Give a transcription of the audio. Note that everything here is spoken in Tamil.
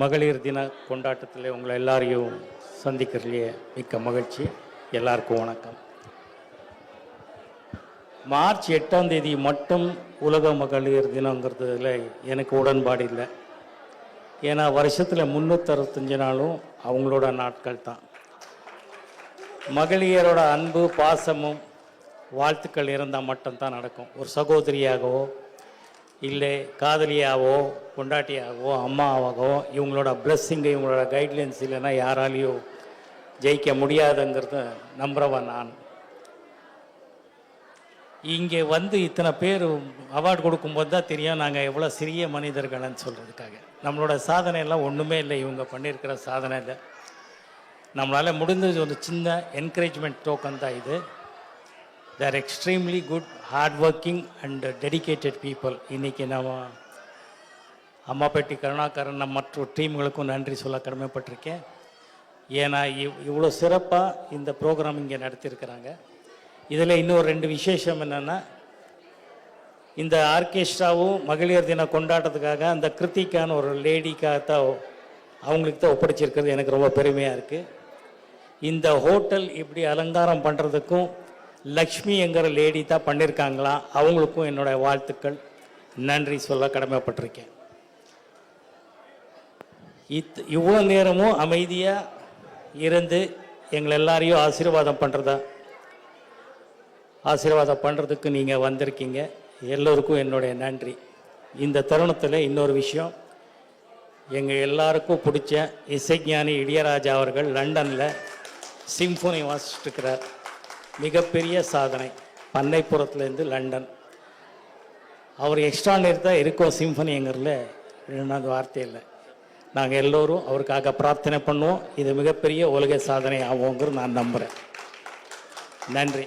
மகளிர் தின கொண்டாட்டத்தில் உங்களை எல்லாரையும் சந்திக்கிறதுலையே மிக்க மகிழ்ச்சி. எல்லாருக்கும் வணக்கம். மார்ச் எட்டாம் தேதி மட்டும் உலக மகளிர் தினங்கிறதுல எனக்கு உடன்பாடு இல்லை. ஏன்னா வருஷத்தில் முந்நூற்றறுபத்தஞ்சு நாளும் அவங்களோட நாட்கள் தான். மகளிரோட அன்பு பாசமும் வாழ்த்துக்கள் இருந்தால் மட்டும்தான் நடக்கும். ஒரு சகோதரியாகவோ இல்லை காதலியாகவோ பொண்டாட்டியாகவோ அம்மாவாகவோ இவங்களோட பிளஸ்ஸிங்கு இவங்களோட கைட்லைன்ஸ் இல்லைன்னா யாராலையும் ஜெயிக்க முடியாதுங்கிறத நம்புறவன் நான். இங்கே வந்து இத்தனை பேர் அவார்டு கொடுக்கும்போது தான் தெரியும் நாங்கள் எவ்வளோ சிறிய மனிதர்கள்னு சொல்கிறதுக்காக நம்மளோட சாதனை எல்லாம் ஒன்றுமே இல்லை இவங்க பண்ணியிருக்கிற சாதனை இல்லை. நம்மளால் முடிஞ்சது ஒரு சின்ன என்கரேஜ்மெண்ட் டோக்கன் தான் இது. There extremely good hard working and dedicated people இன்றைக்கி நம்ம அம்மாப்பேட்டி கருணாகரன் மற்ற டீம்களுக்கும் நன்றி சொல்ல கடமைப்பட்டிருக்கேன். ஏன்னா இவ் இவ்வளோ சிறப்பாக இந்த ப்ரோக்ராம் இங்கே நடத்தியிருக்கிறாங்க. இதில் இன்னொரு ரெண்டு விசேஷம் என்னென்னா இந்த ஆர்கெஸ்ட்ராவும் மகளிர் தின கொண்டாட்டத்துக்காக அந்த கிருத்திக்கான ஒரு லேடிக்காக தான் அவங்களுக்கு தான் ஒப்படைச்சிருக்கிறது. எனக்கு ரொம்ப பெருமையாக இருக்குது இந்த ஹோட்டல் இப்படி அலங்காரம் பண்ணுறதுக்கும் லக்ஷ்மி என்கிற லேடி தான் பண்ணியிருக்காங்களா அவங்களுக்கும் என்னுடைய வாழ்த்துக்கள். நன்றி சொல்ல கடமைப்பட்டிருக்கேன். இத் இவ்வளோ நேரமும் அமைதியாக இருந்து எங்களை எல்லாரையும் ஆசீர்வாதம் பண்ணுறதா ஆசீர்வாதம் பண்ணுறதுக்கு நீங்கள் வந்திருக்கீங்க. எல்லோருக்கும் என்னுடைய நன்றி. இந்த தருணத்தில் இன்னொரு விஷயம். எங்கள் எல்லாருக்கும் பிடிச்ச இசைஞானி இளையராஜா அவர்கள் லண்டனில் சிம்ஃபோனி வாசிச்சுட்ருக்கிறார் மிகப்பெரிய சாதனை. பண்ணைப்புறத்துலேருந்து லண்டன். அவர் எக்ஸ்ட்ரா தான் இருக்கோம் சிம்ஃபனிங்கிறதுல ரெண்டாவது வார்த்தை இல்லை. நாங்கள் எல்லோரும் அவருக்காக பிரார்த்தனை பண்ணுவோம். இது மிகப்பெரிய உலக சாதனை ஆகுங்கிறது நான் நம்புகிறேன் நன்றி.